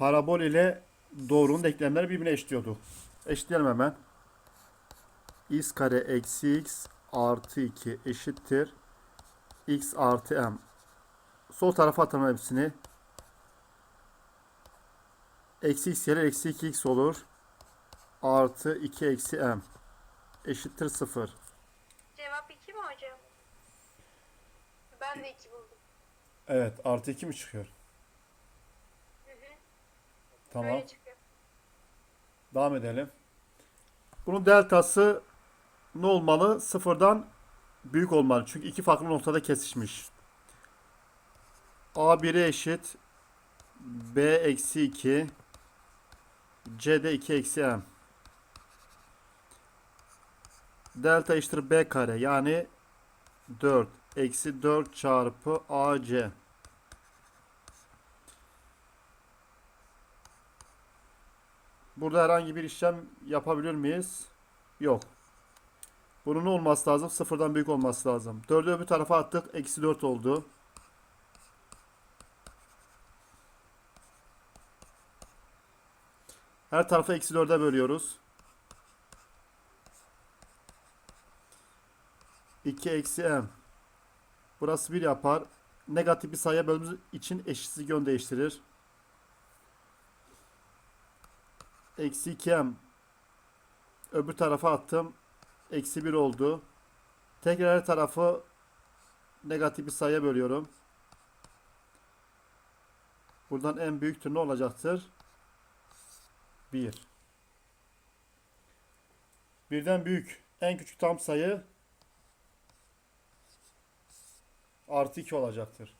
parabol ile doğrunun denklemleri birbirine eşitliyordu. Eşitleyelim hemen. x kare eksi x artı 2 eşittir. x artı m. Sol tarafa atalım hepsini. Eksi x yerine eksi 2x olur. Artı 2 eksi m. Eşittir 0. Cevap 2 mi hocam? Ben de 2 buldum. Evet artı 2 mi çıkıyor? Tamam. Çıkıyor. Devam edelim. Bunun deltası ne olmalı? Sıfırdan büyük olmalı. Çünkü iki farklı noktada kesişmiş. A 1'e eşit. B eksi 2. C de 2 eksi M. Delta eşittir B kare. Yani 4. Eksi 4 çarpı AC. Burada herhangi bir işlem yapabilir miyiz? Yok. Bunun olması lazım? Sıfırdan büyük olması lazım. 4'ü öbür tarafa attık. Eksi 4 oldu. Her tarafı eksi 4'e bölüyoruz. 2 eksi m. Burası 1 yapar. Negatif bir sayıya bölümümüz için eşitsiz yön değiştirir. Eksi 2m. Öbür tarafa attım. Eksi 1 oldu. Tekrar her tarafı negatif bir sayıya bölüyorum. Buradan en büyüktür ne olacaktır? 1. Birden büyük. En küçük tam sayı artı 2 olacaktır.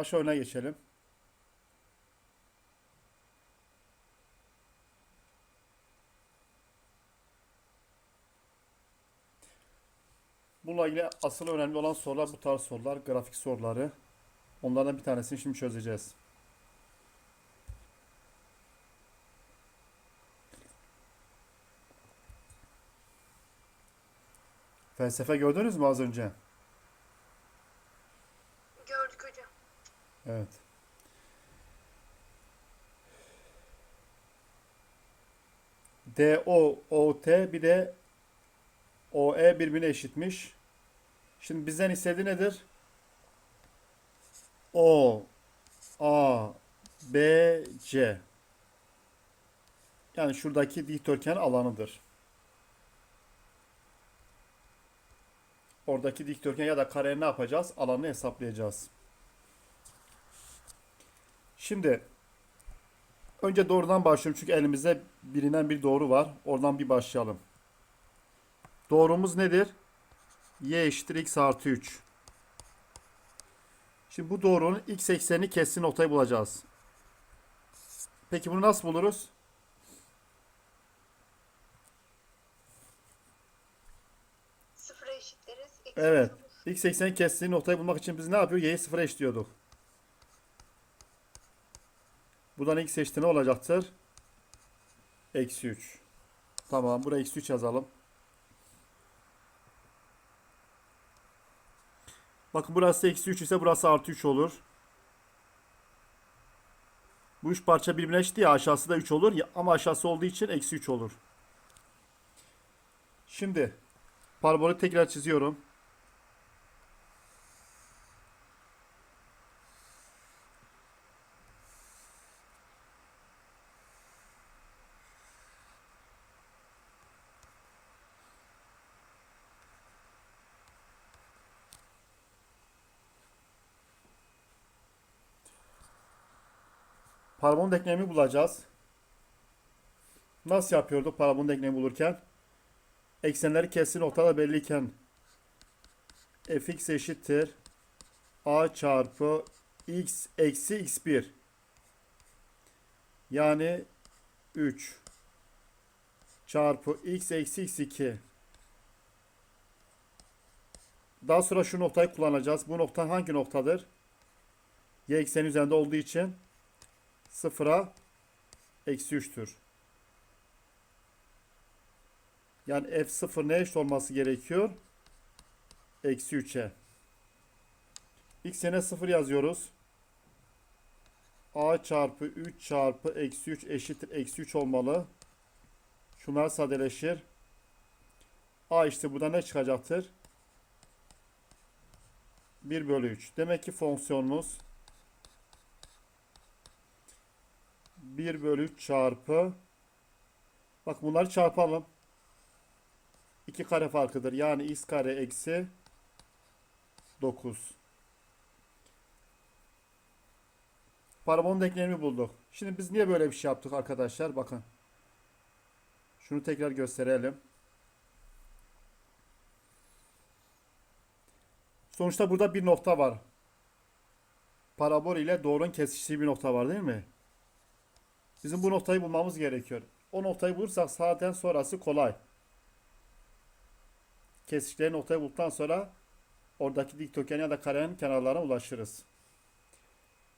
Baş örneğe geçelim. Bununla ilgili asıl önemli olan sorular bu tarz sorular, grafik soruları. Onlardan bir tanesini şimdi çözeceğiz. Felsefe gördünüz mü az önce? Gördük hocam. Evet. DO, OT bir de OE birbirine eşitmiş. Şimdi bizden istediği nedir? O, A, B, C. Yani şuradaki dikdörtgen alanıdır. Oradaki dikdörtgen ya da kare ne yapacağız? Alanını hesaplayacağız. Şimdi önce doğrudan başlıyorum çünkü elimizde bilinen bir doğru var. Oradan bir başlayalım. Doğrumuz nedir? Y eşittir x artı 3. Şimdi bu doğrunun x eksenini kessin noktayı bulacağız. Peki bunu nasıl buluruz? Sıfıra eşitleriz. Evet. X ekseni kestiği noktayı bulmak için biz ne yapıyor? Y'yi sıfıra eşitliyorduk. Buradan x eşittir ne olacaktır? Eksi 3. Tamam. Buraya eksi 3 yazalım. Bakın burası eksi 3 ise burası artı 3 olur. Bu üç parça birbirine eşit ya aşağısı da 3 olur ama aşağısı olduğu için eksi 3 olur. Şimdi parabolü tekrar çiziyorum. Parabolun denklemi bulacağız. Nasıl yapıyorduk parabolun denklemi bulurken? Eksenleri kesin noktada belliyken fx eşittir a çarpı x eksi x1 yani 3 çarpı x eksi x2 daha sonra şu noktayı kullanacağız. Bu nokta hangi noktadır? Y ekseni üzerinde olduğu için sıfıra eksi 3'tür. Yani f0 ne eşit olması gerekiyor? Eksi 3'e. X yerine 0 yazıyoruz. A çarpı 3 çarpı eksi 3 eşittir. Eksi 3 olmalı. Şunlar sadeleşir. A işte burada ne çıkacaktır? 1 bölü 3. Demek ki fonksiyonumuz 1 bölü 3 çarpı bak bunları çarpalım. 2 kare farkıdır. Yani x kare eksi 9. Parabolun denklemini bulduk. Şimdi biz niye böyle bir şey yaptık arkadaşlar? Bakın. Şunu tekrar gösterelim. Sonuçta burada bir nokta var. Parabol ile doğrunun kesiştiği bir nokta var değil mi? Bizim bu noktayı bulmamız gerekiyor. O noktayı bulursak zaten sonrası kolay. Kesiştikleri noktayı bulduktan sonra oradaki dikdörtgen ya da karenin kenarlarına ulaşırız.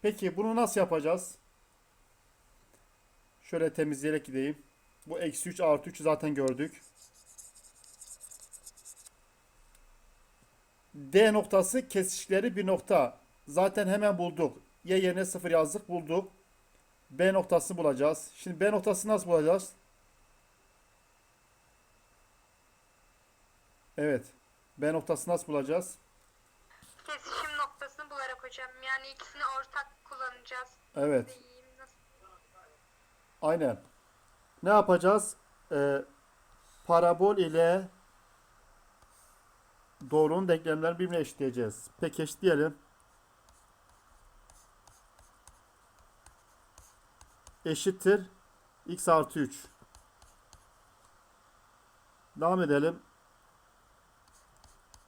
Peki bunu nasıl yapacağız? Şöyle temizleyerek gideyim. Bu eksi 3 artı 3 zaten gördük. D noktası kesiştikleri bir nokta. Zaten hemen bulduk. Y yerine 0 yazdık bulduk. B noktasını bulacağız. Şimdi B noktasını nasıl bulacağız? Evet. B noktasını nasıl bulacağız? Kesişim noktasını bularak hocam. Yani ikisini ortak kullanacağız. Evet. Aynen. Ne yapacağız? Ee, parabol ile doğrunun denklemlerini birbirine eşitleyeceğiz. Peki eşitleyelim. Eşittir. x artı 3. Devam edelim.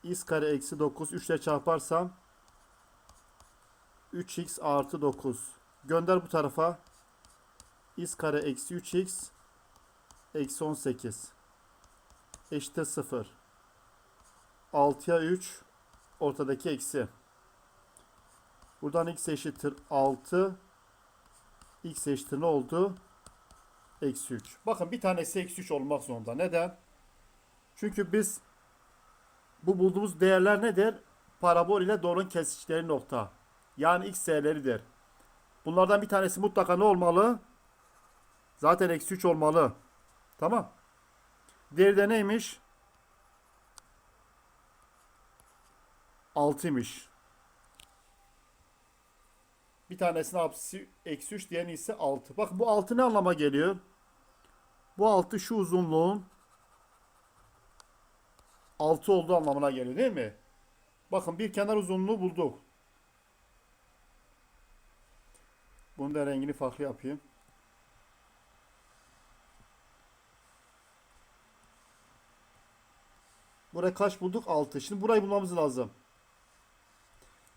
x kare eksi 9. 3 ile çarparsam 3x artı 9. Gönder bu tarafa x kare eksi 3x eksi 18 eşittir 0. 6'ya 3 ortadaki eksi. Buradan x eşittir 6 x eşittir ne oldu? Eksi 3. Bakın bir tanesi eksi 3 olmak zorunda. Neden? Çünkü biz bu bulduğumuz değerler nedir? Parabol ile doğrunun kesiştikleri nokta. Yani x değerleridir. Bunlardan bir tanesi mutlaka ne olmalı? Zaten eksi 3 olmalı. Tamam. Diğeri de neymiş? 6'ymış. Bir tanesinin apsisi eksi 3 diğeri ise 6. Bakın bu 6 ne anlama geliyor? Bu 6 şu uzunluğun 6 olduğu anlamına geliyor değil mi? Bakın bir kenar uzunluğu bulduk. Bunun da rengini farklı yapayım. Buraya kaç bulduk? 6. Şimdi burayı bulmamız lazım.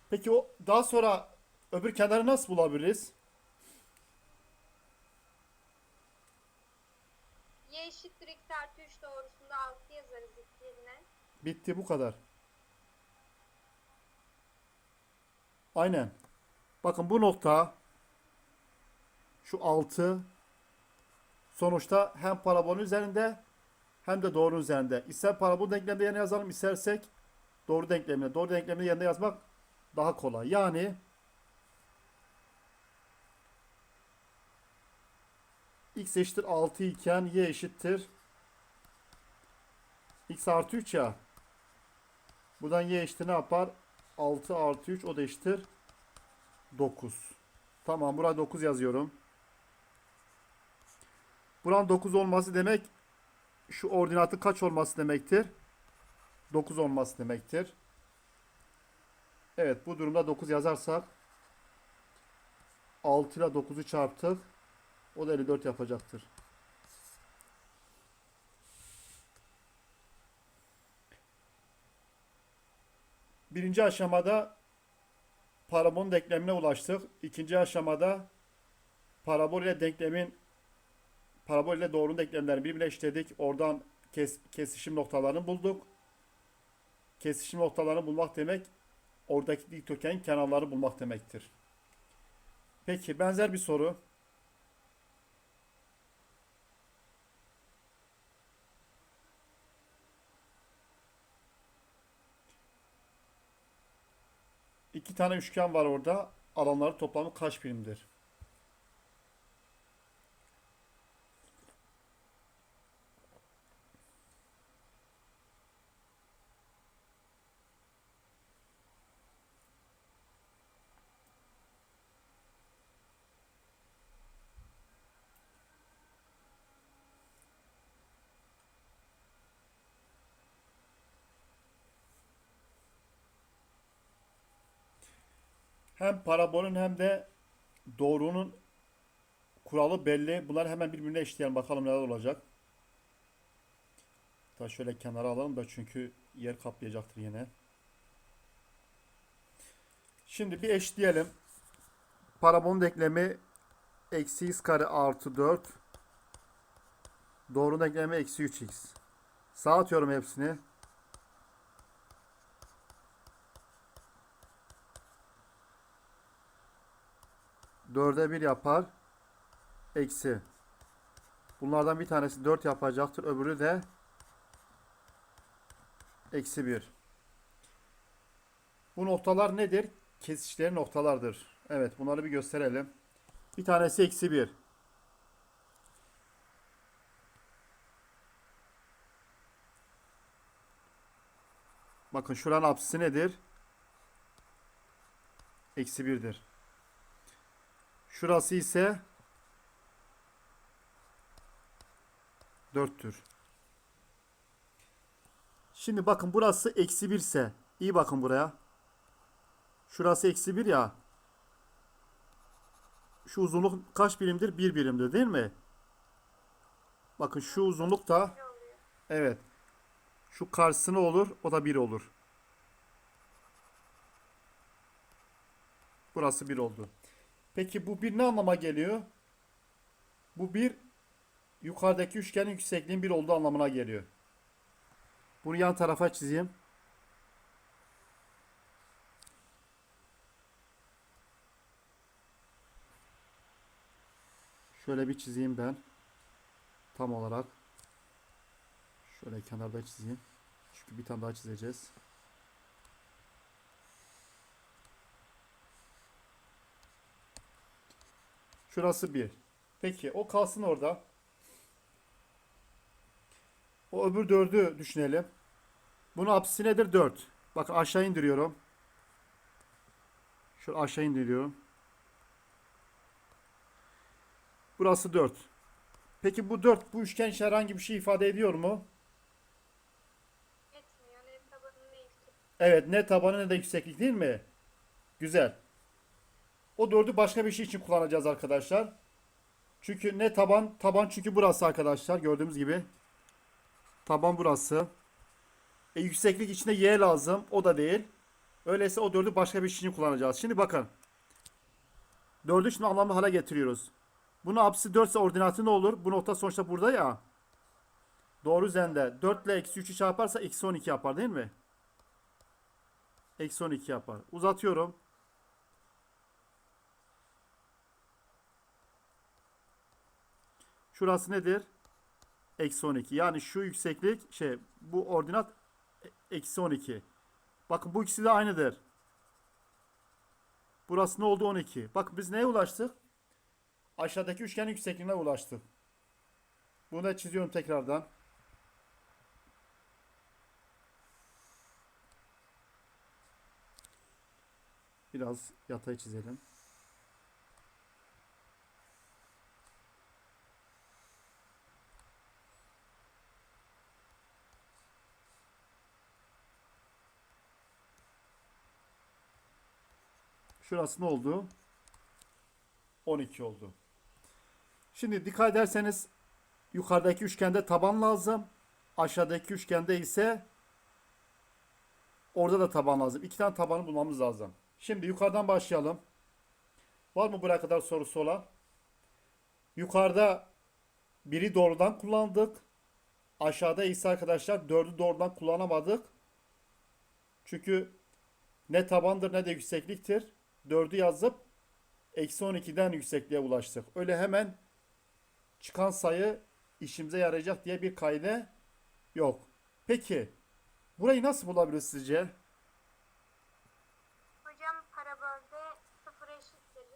Peki o daha sonra öbür kenarı nasıl bulabiliriz? Y eşittir x artı 3 doğrusunda 6 yazarız ilk yerine. Bitti bu kadar. Aynen. Bakın bu nokta şu 6 sonuçta hem parabolün üzerinde hem de doğru üzerinde. İster parabol denkleminde yerine yazalım istersek doğru denklemine. Doğru denkleminde yerine yazmak daha kolay. Yani x eşittir 6 iken y eşittir x artı 3 ya. Buradan y eşittir ne yapar? 6 artı 3 o da eşittir 9. Tamam buraya 9 yazıyorum. Buranın 9 olması demek şu ordinatın kaç olması demektir? 9 olması demektir. Evet bu durumda 9 yazarsak 6 ile 9'u çarptık. O da 54 yapacaktır. Birinci aşamada parabolun denklemine ulaştık. İkinci aşamada parabol ile denklemin parabol ile doğrunun denklemlerini birbirine eşitledik. Oradan kes, kesişim noktalarını bulduk. Kesişim noktalarını bulmak demek oradaki dikdörtgenin kenarları bulmak demektir. Peki benzer bir soru. Tane üçgen var orada. Alanları toplamı kaç birimdir? Hem parabolün hem de doğrunun kuralı belli. Bunları hemen birbirine eşleyelim. Bakalım neler olacak. Hatta şöyle kenara alalım da çünkü yer kaplayacaktır yine. Şimdi bir eşleyelim. Parabolün denklemi eksi x kare artı 4. Doğrunun denklemi eksi 3x. Sağa atıyorum hepsini. Dörde bir yapar. Eksi. Bunlardan bir tanesi 4 yapacaktır. Öbürü de eksi 1. Bu noktalar nedir? Kesişleri noktalardır. Evet bunları bir gösterelim. Bir tanesi eksi 1. Bakın şuranın apsisi nedir? Eksi 1'dir. Şurası ise 4'tür. Şimdi bakın burası eksi 1 ise iyi bakın buraya. Şurası eksi 1 ya. Şu uzunluk kaç birimdir? 1 birimdir değil mi? Bakın şu uzunluk da evet. Şu karşısı ne olur? O da 1 olur. Burası 1 oldu. Peki bu bir ne anlama geliyor? Bu bir yukarıdaki üçgenin yüksekliğin bir olduğu anlamına geliyor. Bunu yan tarafa çizeyim. Şöyle bir çizeyim ben. Tam olarak. Şöyle kenarda çizeyim. Çünkü bir tane daha çizeceğiz. Şurası 1. Peki o kalsın orada. O öbür 4'ü düşünelim. Bunun apsisi nedir? 4. Bakın aşağı indiriyorum. Şöyle aşağı indiriyorum. Burası 4. Peki bu 4 bu üçgen için herhangi bir şey ifade ediyor mu? Etmiyor. Ne tabanı ne yüksekliği. Evet ne tabanı ne de yükseklik değil mi? Güzel. O dördü başka bir şey için kullanacağız arkadaşlar. Çünkü ne taban? Taban çünkü burası arkadaşlar gördüğümüz gibi. Taban burası. E, yükseklik içinde y lazım. O da değil. Öyleyse o dördü başka bir şey için kullanacağız. Şimdi bakın. Dördü şimdi anlamlı hale getiriyoruz. Bunun apsisi 4 ise ordinatı ne olur? Bu nokta sonuçta burada ya. Doğru üzerinde. 4 ile eksi 3'ü çarparsa eksi 12 yapar değil mi? Eksi 12 yapar. Uzatıyorum. Şurası nedir? Eksi 12. Yani şu yükseklik şey bu ordinat eksi 12. Bakın bu ikisi de aynıdır. Burası ne oldu? 12. Bakın biz neye ulaştık? Aşağıdaki üçgenin yüksekliğine ulaştık. Bunu da çiziyorum tekrardan. Biraz yatay çizelim. Şurası ne oldu? 12 oldu. Şimdi dikkat ederseniz yukarıdaki üçgende taban lazım. Aşağıdaki üçgende ise orada da taban lazım. İki tane tabanı bulmamız lazım. Şimdi yukarıdan başlayalım. Var mı buraya kadar sorusu olan? Yukarıda biri doğrudan kullandık. Aşağıda ise arkadaşlar dördü doğrudan kullanamadık. Çünkü ne tabandır ne de yüksekliktir. 4'ü yazıp eksi 12'den yüksekliğe ulaştık. Öyle hemen çıkan sayı işimize yarayacak diye bir kaide yok. Peki burayı nasıl bulabiliriz sizce? Hocam parabolde 0 eşittir.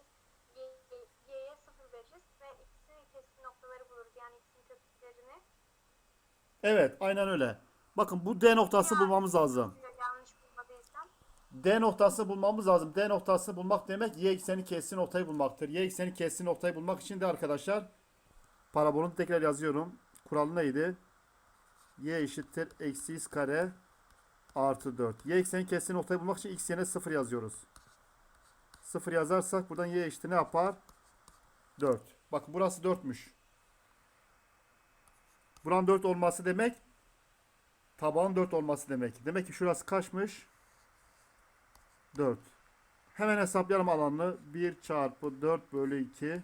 Y'ye 0 veririz ve x'in keskin noktaları buluruz. Yani x'in köklerini. Evet aynen öyle. Bakın bu D noktası bulmamız lazım. D noktasını bulmamız lazım. D noktasını bulmak demek y ekseni kessin noktayı bulmaktır. Y ekseni kessin noktayı bulmak için de arkadaşlar parabolunu tekrar yazıyorum. Kural neydi? Y eşittir eksi x kare artı 4. Y ekseni kessin noktayı bulmak için x yerine 0 yazıyoruz. 0 yazarsak buradan y eşittir ne yapar? 4. Bakın burası 4'müş. Buranın 4 olması demek tabanın 4 olması demek. Demek ki şurası kaçmış? 4. Hemen hesaplayalım alanını. 1 çarpı 4 bölü 2.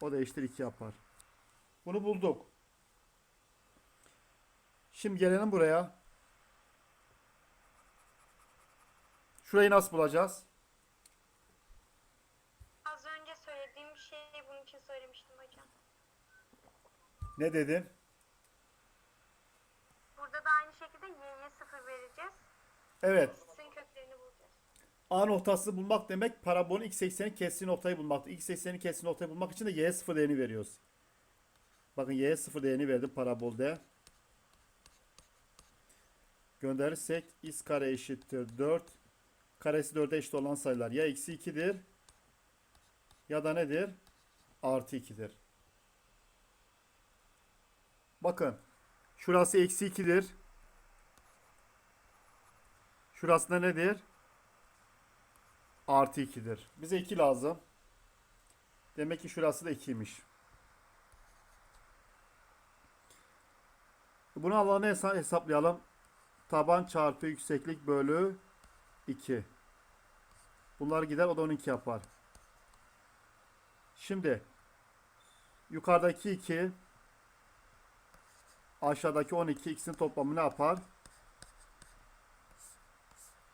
O da eşittir 2 yapar. Bunu bulduk. Şimdi gelelim buraya. Şurayı nasıl bulacağız? Az önce söylediğim şeyi bunun için söylemiştim hocam. Ne dedin? Burada da aynı şekilde y'ye 0 vereceğiz. Evet. A noktası bulmak demek parabolün x ekseni kestiği noktayı bulmak. X ekseni kestiği noktayı bulmak için de y'ye 0 değerini veriyoruz. Bakın y'ye 0 değerini verdim parabolde. Gönderirsek x kare eşittir 4. Karesi 4'e eşit olan sayılar ya eksi 2'dir ya da nedir? Artı 2'dir. Bakın şurası eksi 2'dir. Şurası da nedir? Artı 2'dir. Bize 2 lazım. Demek ki şurası da 2'ymiş. Bunu alanı hesa- hesaplayalım. Taban çarpı yükseklik bölü 2. Bunlar gider o da 12 yapar. Şimdi yukarıdaki 2 aşağıdaki 12 ikisinin toplamı ne yapar?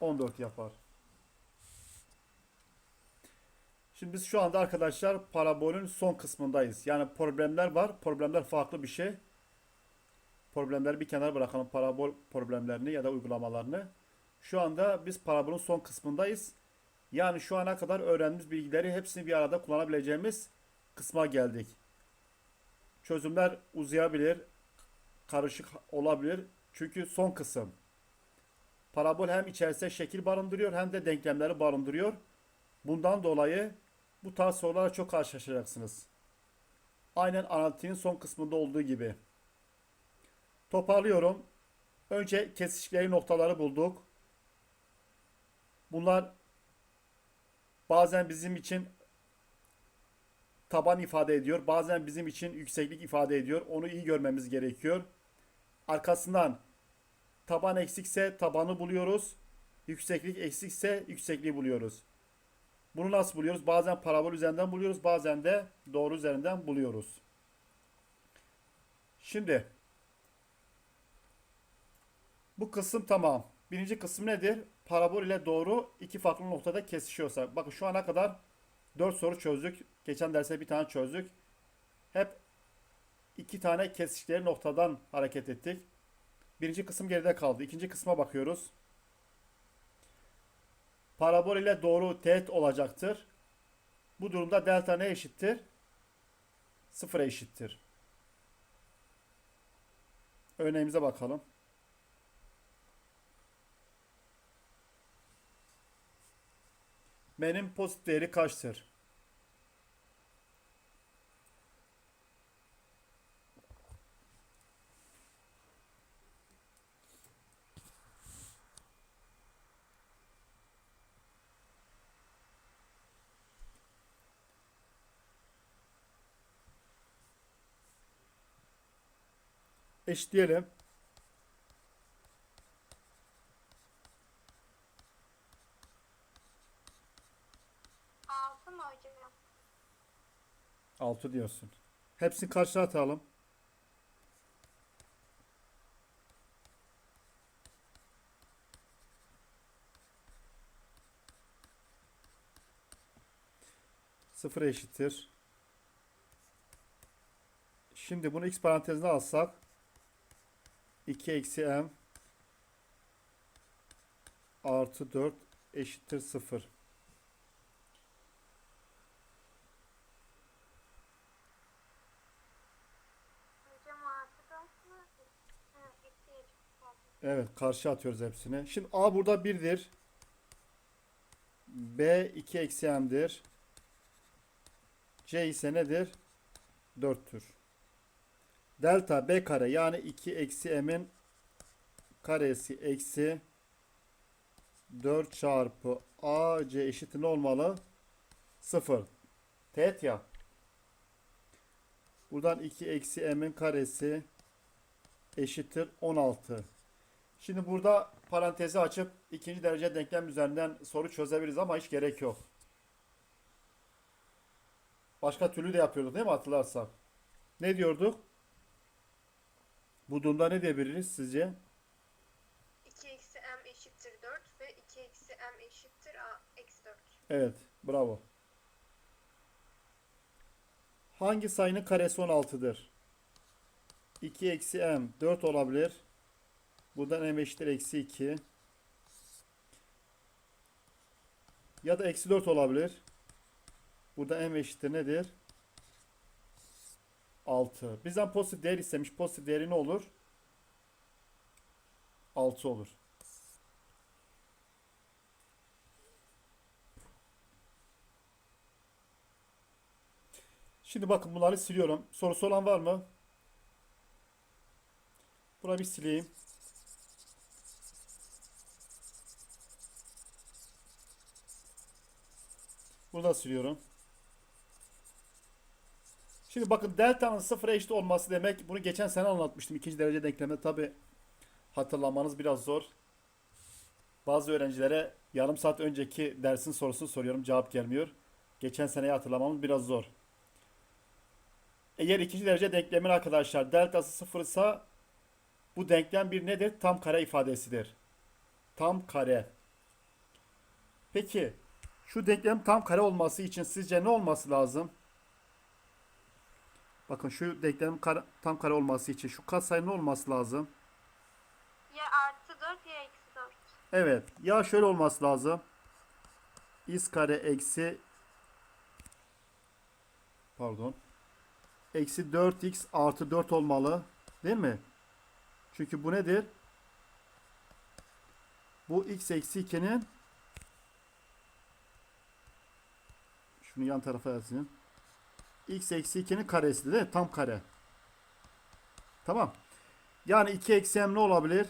14 yapar. Şimdi biz şu anda arkadaşlar parabolün son kısmındayız. Yani problemler var. Problemler farklı bir şey. Problemleri bir kenara bırakalım. Parabol problemlerini ya da uygulamalarını. Şu anda biz parabolün son kısmındayız. Yani şu ana kadar öğrendiğimiz bilgileri hepsini bir arada kullanabileceğimiz kısma geldik. Çözümler uzayabilir, karışık olabilir. Çünkü son kısım. Parabol hem içerisinde şekil barındırıyor hem de denklemleri barındırıyor. Bundan dolayı bu tarz sorularla çok karşılaşacaksınız. Aynen analitiğin son kısmında olduğu gibi. Toparlıyorum. Önce kesişikleri noktaları bulduk. Bunlar bazen bizim için taban ifade ediyor. Bazen bizim için yükseklik ifade ediyor. Onu iyi görmemiz gerekiyor. Arkasından taban eksikse tabanı buluyoruz. Yükseklik eksikse yüksekliği buluyoruz. Bunu nasıl buluyoruz? Bazen parabol üzerinden buluyoruz, bazen de doğru üzerinden buluyoruz. Şimdi bu kısım tamam. Birinci kısım nedir? Parabol ile doğru iki farklı noktada kesişiyorsa. Bakın şu ana kadar 4 soru çözdük. Geçen derste bir tane çözdük. Hep iki tane kesiştikleri noktadan hareket ettik. Birinci kısım geride kaldı. İkinci kısma bakıyoruz. Parabol ile doğru teğet olacaktır. Bu durumda delta ne eşittir? Sıfıra eşittir. Örneğimize bakalım. M'nin pozitif değeri kaçtır? Eşitleyelim. 6 mı hocam? 6 diyorsun. Hepsini karşıya atalım. Sıfır eşittir. Şimdi bunu x parantezine alsak 2 eksi m artı 4 eşittir 0. Hocam artı 4 mü? Evet karşı atıyoruz hepsini. Şimdi A burada 1'dir. B 2 eksi m'dir. C ise nedir? 4'tür. Delta B kare yani 2 eksi m'in karesi eksi 4 çarpı AC eşittir ne olmalı? 0. Teğet ya. Buradan 2 eksi m'in karesi eşittir 16. Şimdi burada parantezi açıp ikinci derece denklem üzerinden soru çözebiliriz ama hiç gerek yok. Başka türlü de yapıyorduk değil mi hatırlarsak? Ne diyorduk? Bu durumda ne diyebiliriz sizce? 2 eksi m eşittir 4 ve 2 eksi m eşittir a eksi 4. Evet, bravo. Hangi sayının karesi 16'dır? 2 eksi m 4 olabilir. Buradan m eşittir eksi 2. Ya da eksi 4 olabilir. Burada m eşittir nedir? 6. Bizden pozitif değer istemiş. Pozitif değeri ne olur? 6 olur. Şimdi bakın bunları siliyorum. Sorusu olan var mı? Burayı bir sileyim. Bunu da siliyorum. Şimdi bakın delta'nın sıfıra eşit olması demek bunu geçen sene anlatmıştım. ikinci derece denklemde tabi hatırlamanız biraz zor. Bazı öğrencilere yarım saat önceki dersin sorusunu soruyorum cevap gelmiyor. Geçen seneyi hatırlamamız biraz zor. Eğer ikinci derece denklemin arkadaşlar deltası sıfır ise bu denklem bir nedir? Tam kare ifadesidir. Tam kare. Peki şu denklem tam kare olması için sizce ne olması lazım? Bakın şu denklem kare- tam kare olması için şu katsayı ne olması lazım? Ya artı 4 ya eksi 4. Evet. Ya şöyle olması lazım. x kare eksi pardon. Eksi 4x artı 4 olmalı. Değil mi? Çünkü bu nedir? Bu x eksi 2'nin şunu yan tarafa yazayım. X eksi 2'nin karesi değil mi? Tam kare. Tamam. Yani 2 eksi m ne olabilir?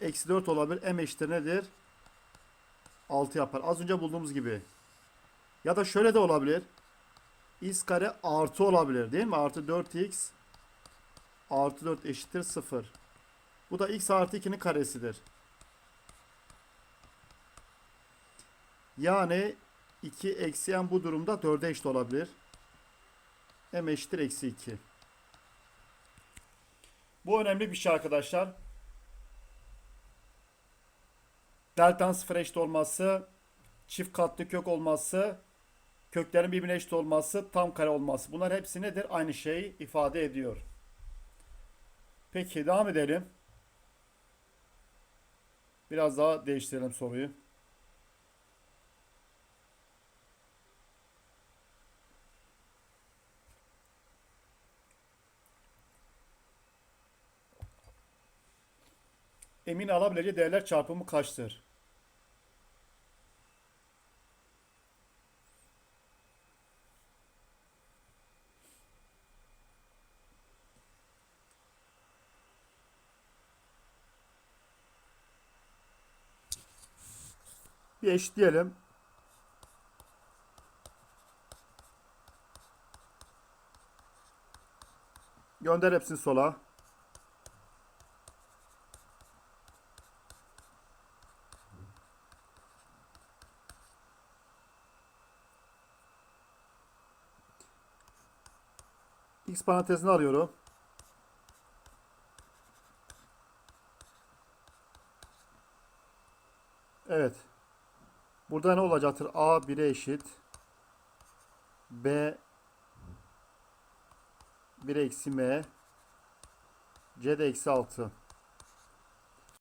Eksi 4 olabilir. M eşittir nedir? 6 yapar. Az önce bulduğumuz gibi. Ya da şöyle de olabilir. x kare artı olabilir değil mi? Artı 4x artı 4 eşittir 0. Bu da x artı 2'nin karesidir. Yani 2 eksi m bu durumda 4'e eşit olabilir. m eşittir eksi 2. Bu önemli bir şey arkadaşlar. Delta'nın sıfır eşit olması, çift katlı kök olması, köklerin birbirine eşit olması, tam kare olması. Bunlar hepsi nedir? Aynı şeyi ifade ediyor. Peki devam edelim. Biraz daha değiştirelim soruyu. Emin alabileceği değerler çarpımı kaçtır? Bir eşitleyelim. Gönder hepsini sola. Parantezini alıyorum. Evet. Burada ne olacaktır? A 1'e eşit. B 1 eksi M. C eksi 6.